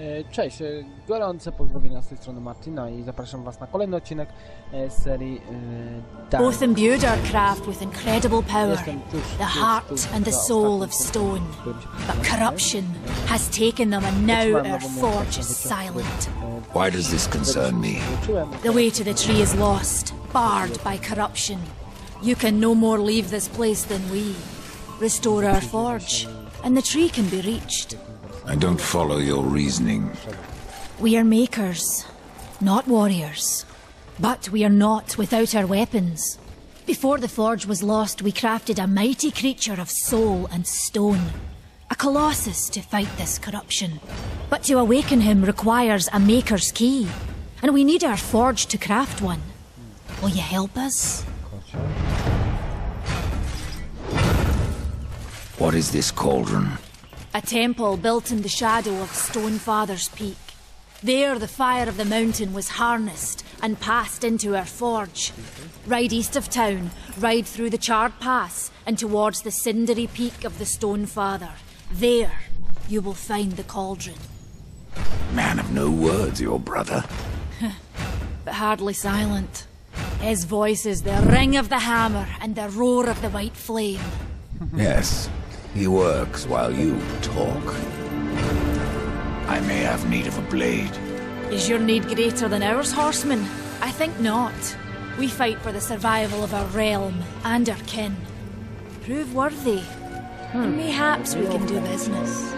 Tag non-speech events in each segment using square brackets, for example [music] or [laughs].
E, Cześć, gorące pozdrowienia z tej strony Martina i zapraszam Was na kolejny odcinek z serii Dark. Both imbued our craft with incredible power, the heart and the soul of stone. punktem, w którym się But corruption has taken them, and now our forge is silent. Why does this concern me? The way to the tree is lost, barred by corruption. You can no more leave this place than we. Restore our forge, and the tree can be reached. I don't follow your reasoning. We are makers, not warriors. But we are not without our weapons. Before the forge was lost, we crafted a mighty creature of soul and stone. A colossus to fight this corruption. But to awaken him requires a maker's key. And we need our forge to craft one. Will you help us? What is this cauldron? A temple built in the shadow of Stonefather's Peak. There, the fire of the mountain was harnessed and passed into our forge. Ride east of town, ride through the charred pass and towards the cindery peak of the Stonefather. There, you will find the cauldron. Man of no words, your brother. [laughs] But hardly silent. His voice is the ring of the hammer and the roar of the white flame. Yes, he works while you talk. I may have need of a blade. Is your need greater than ours, horsemen? I think not. We fight for the survival of our realm and our kin. Prove worthy, and mayhaps we can do business.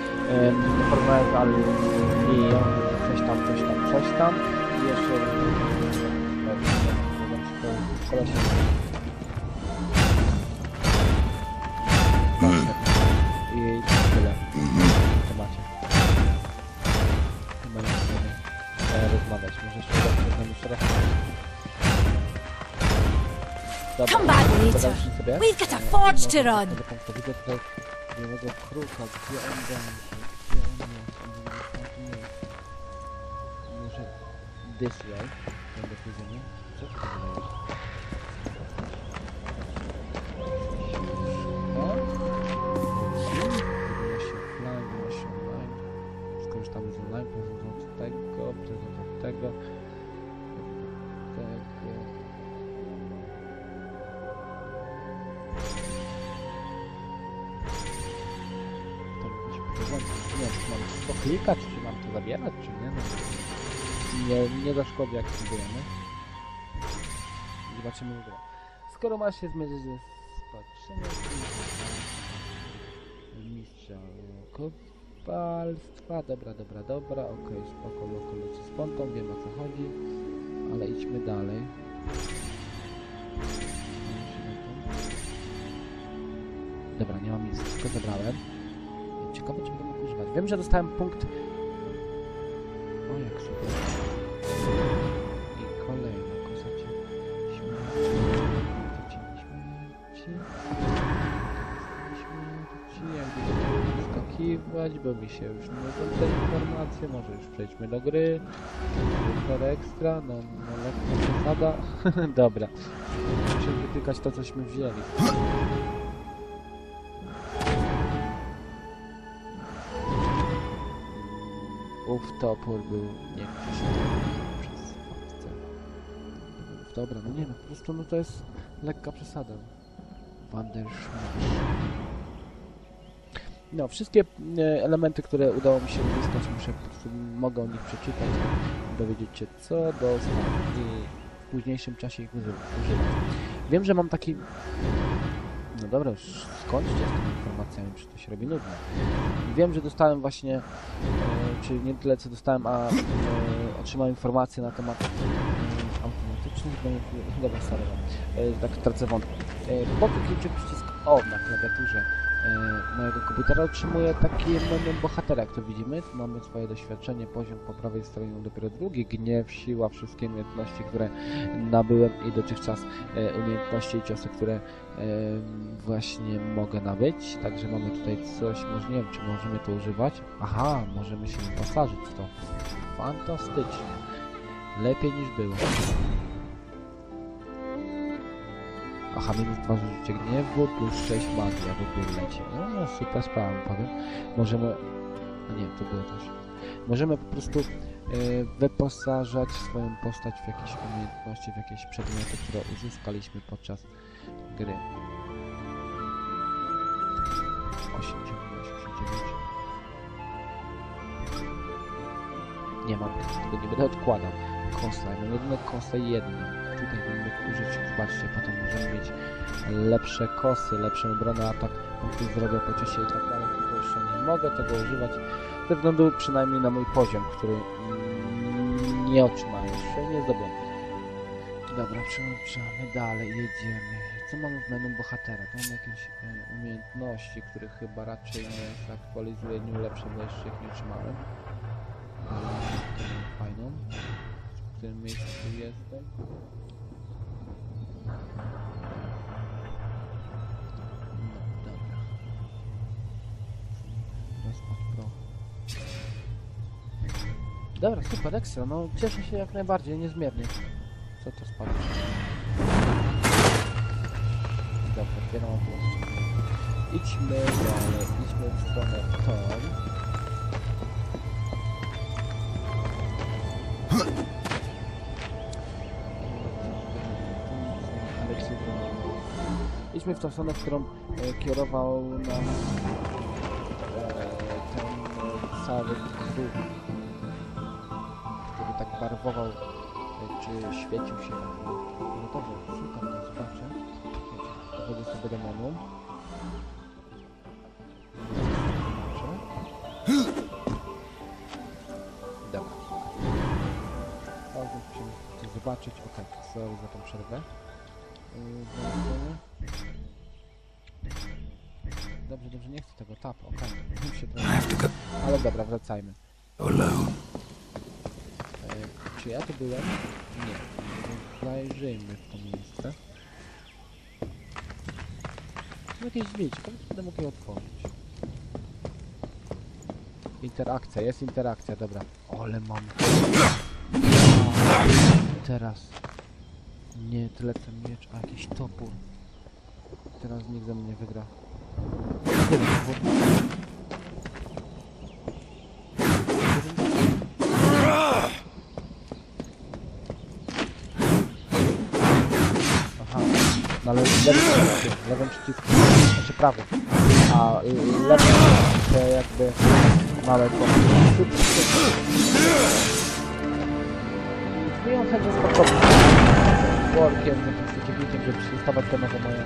Rozmawiać może jeszcze raz poznamy jeszcze raz Dobra, Come back later. sobie. We've got a forge to run. Widzę tutaj białego kruka, gdzie on będzie, gdzie on jest, on jest. Może this way, będę. Co? Tego, tego. to jakieś prezenty. Nie wiem, czy mam to klikać, czy mam to zabierać, czy nie. No, nie, nie zaszkodzi, jak spróbujemy. Zobaczymy w ogóle. Skoro ma się zmierzyć ze spatrzeniem mistrza kopalstwa, dobra, dobra, dobra, okej, spoko, loko leci z pontą, wiem o co chodzi, ale idźmy dalej. Dobra, nie mam nic, wszystko zebrałem. Ciekawe, czy będę mógł używać. Wiem, że dostałem punkt... O, jak super. Skakiwać, bo mi się już nie są te informacje. Może już przejdźmy do gry. Super ekstra. No, no lekka przesada. [laughs] Dobra. Muszę wytykać to, cośmy wzięli. Ów topór był nie przez fakcję. Dobra, no nie no, po prostu no to jest lekka przesada. Wanderschmidt. No, wszystkie e, elementy, które udało mi się uzyskać, muszę mogę o nich przeczytać, dowiedzieć się co dostać i w późniejszym czasie ich używać. Wiem, że mam taki... No dobra, już skończcie z tymi informacjami, czy to się robi nudne. Wiem, że dostałem właśnie, e, czy nie tyle co dostałem, a e, otrzymałem informacje na temat e, automatycznych, nie, dobra, sorry, tak tracę wątek. E, po kliknięciu przycisk O na klawiaturze e, mojego komputera otrzymuję taki menu bohatera, jak to widzimy. Mamy swoje doświadczenie, poziom po prawej stronie dopiero drugi, gniew, siła, wszystkie umiejętności, które nabyłem i dotychczas e, umiejętności i ciosy, które e, właśnie mogę nabyć. Także mamy tutaj coś, może nie wiem, czy możemy to używać. Aha, możemy się wyposażyć w to. Fantastycznie. Lepiej niż było. Aha, minus 2 zużycie gniewu, plus 6 magii, a leci. No, no super sprawa, powiem. Możemy... Nie, to było też. Możemy po prostu e, wyposażać swoją postać w jakieś umiejętności, w jakieś przedmioty, które uzyskaliśmy podczas gry. 89, 89. Nie mam, tego nie będę odkładał. Mam jedyne kosę jedną. Tutaj bym mógł użyć, zobaczcie, potem możemy mieć lepsze kosy, lepszą obronę, atak, punkty zdrowia, pociesie i tak dalej, tylko jeszcze nie mogę tego używać, ze względu przynajmniej na mój poziom, który nie otrzymałem jeszcze, nie zdobyłem. Dobra, przełączamy dalej, jedziemy. Co mamy w menu bohatera? Tu mamy jakieś e, umiejętności, których chyba raczej nie zaktualizuje, nie ulepsza, bo jeszcze ich nie otrzymałem. Ale to fajną. Którym miejscu jestem? No, dobra. Rozpad pro. Dobra, super, ekstra. No cieszę się jak najbardziej, niezmiernie. Co to spadło? Dobra, otwieram głos. Idźmy dalej, idźmy w stronę tą. Idźmy w tą stronę, w którą e, kierował nas e, ten e, cały król, który tak barwował, czy świecił się na No dobrze, szukam, go, zobaczę. Wchodzę sobie do menu. Dobra. To zobaczyć. Okej, sorry za tą przerwę. Yy. Dobrze, dobrze, nie chcę tego tap, okej. Już się trochę... Ale dobra, wracajmy. alone. E, czy ja tu byłem? Nie. Zajrzyjmy w to miejsce. Są jakieś drzwi, ciekawe czy będę mógł je otworzyć. Interakcja, jest interakcja, dobra. Ole mam. A, teraz. Nie tyle ten miecz, a jakiś topór. Teraz nikt ze mnie wygra. Aha, no ale lewym przyciskiem, lewym przyciskiem, znaczy prawym, a y, lewym te jakby małe kąty. Zmieniam chętnie spokojnie. Workiem, jakimś przeciwnikiem, żeby przetestować te nowe moje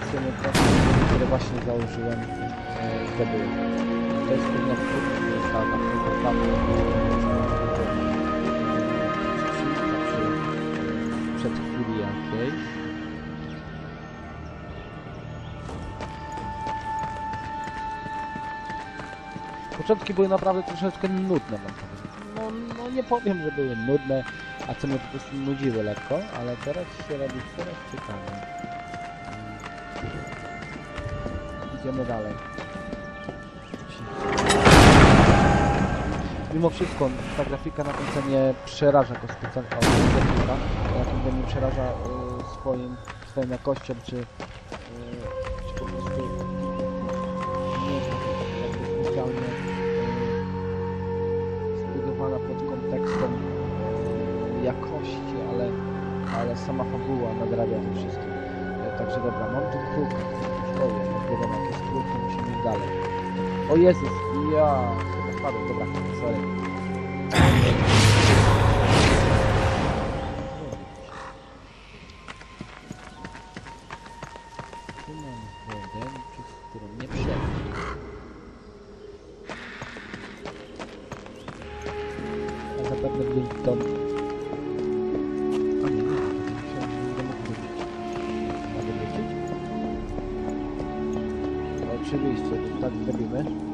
ciosy, nie które właśnie założyłem, e, zdobyłem. To jest trudno w to jest ta na przed chwili jakiejś. Początki były naprawdę troszeczkę nudne, mam powiedzieć. No, no nie powiem, że były nudne, a co mnie po prostu nudziły lekko, ale teraz się robi coraz ciekawiej. Idziemy dalej. Mimo wszystko ta grafika na tym nie przeraża go specjalnie, o, nie przeraża y, swoim, swoją jakością, czy, y, czy po prostu nie jest jakby specjalnie y, zbudowana pod kontekstem y, jakości, ale, ale sama fabuła nadrabia to wszystkim. Y, także dobra, mam tu szkoły, no wiadomo jak jest kruk, to musimy iść dalej. O Jezus, ja, chyba spadłem, dobra, sorry. Tu mam wodę, przez którą nie przejdę. A zapewne gdzieś dom. A to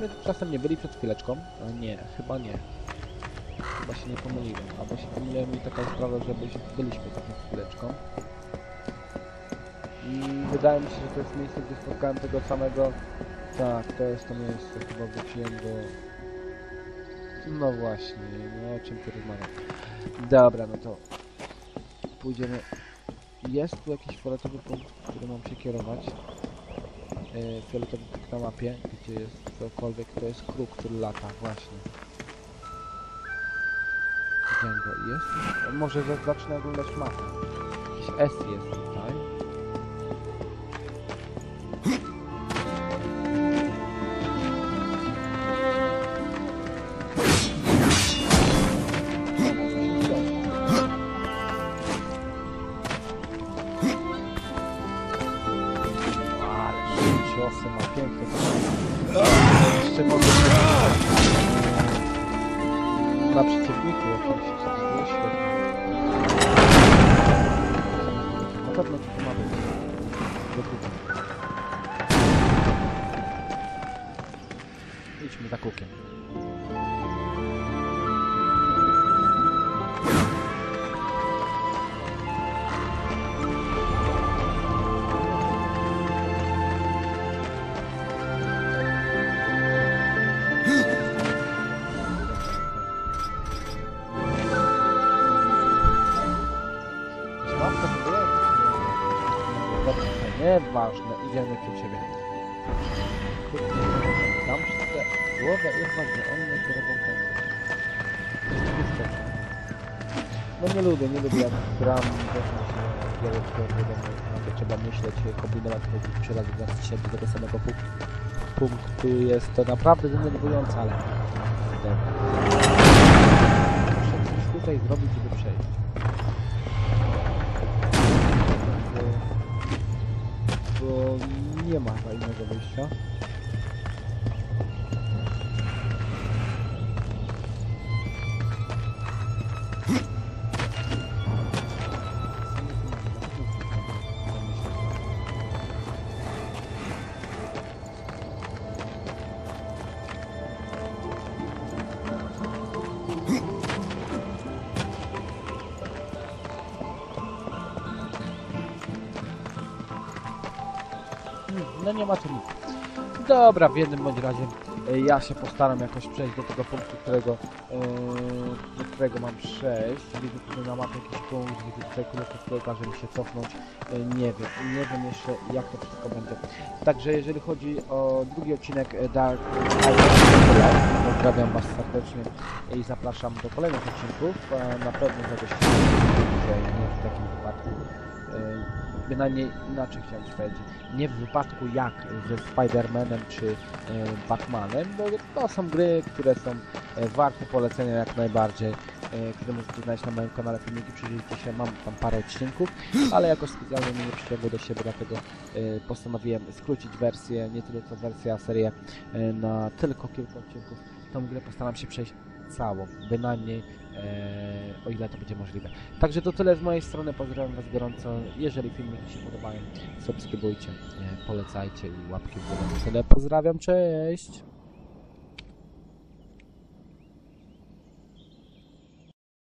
myśmy czasem nie byli przed chwileczką? Nie, chyba nie. Chyba się nie pomyliłem. Albo się pomyliłem i taka sprawa, że byliśmy przed chwileczką. I wydaje mi się, że to jest miejsce, gdzie spotkałem tego samego... Tak, to jest to miejsce. Chyba wróciłem do... No właśnie, no o czym ty rozmawiam. Dobra, no to... Pójdziemy... Jest tu jakiś fioletowy punkt, który mam się kierować. Yy, fioletowy punkt na mapie, gdzie jest cokolwiek, to jest kruk, który lata, właśnie. Widziałem go. Jest? Może za- zacznę oglądać mapę. Jakiś S jest Idźmy za kukiem. Nieważne, idziemy przed siebie. Tam wszystkie głowę uwagę, on nie kierował temu. No nie lubię, nie lubię jak gram, się wiele wiadomo, to trzeba myśleć, kombinować, razy wracać się do tego samego punktu. Punktu jest to naprawdę denerwujące, ale... Muszę coś tutaj zrobić, żeby przejść. Bo, bo nie ma chyba innego wyjścia. No nie ma tu nic. Dobra, w jednym bądź razie e, ja się postaram jakoś przejść do tego punktu, którego, e, do którego mam przejść. Widzę tutaj na mapie jakiś punkt, widzę tutaj każe mi się cofnąć. E, nie wiem, nie wiem jeszcze jak to wszystko będzie. Także jeżeli chodzi o drugi odcinek Dark Island, pozdrawiam Was serdecznie i zapraszam do kolejnych odcinków. Na pewno nie w takim wypadku. Bynajmniej inaczej chciałem ci powiedzieć. Nie w wypadku jak ze Spider-Manem czy e, Batmanem, bo to są gry, które są e, warte polecenia jak najbardziej, e, które możecie znaleźć na moim kanale filmiki, przyjrzyjcie się, mam tam parę odcinków, ale jakoś specjalnie mnie nie przyciągło do siebie, dlatego postanowiłem skrócić wersję, nie tyle co wersję, a serię na tylko kilka odcinków. Tą grę postaram się przejść całą, bynajmniej e, o ile to będzie możliwe. Także to tyle z mojej strony, pozdrawiam Was gorąco. Jeżeli filmiki się podobają, subskrybujcie, e, polecajcie i łapki w górę. Tyle, pozdrawiam, cześć!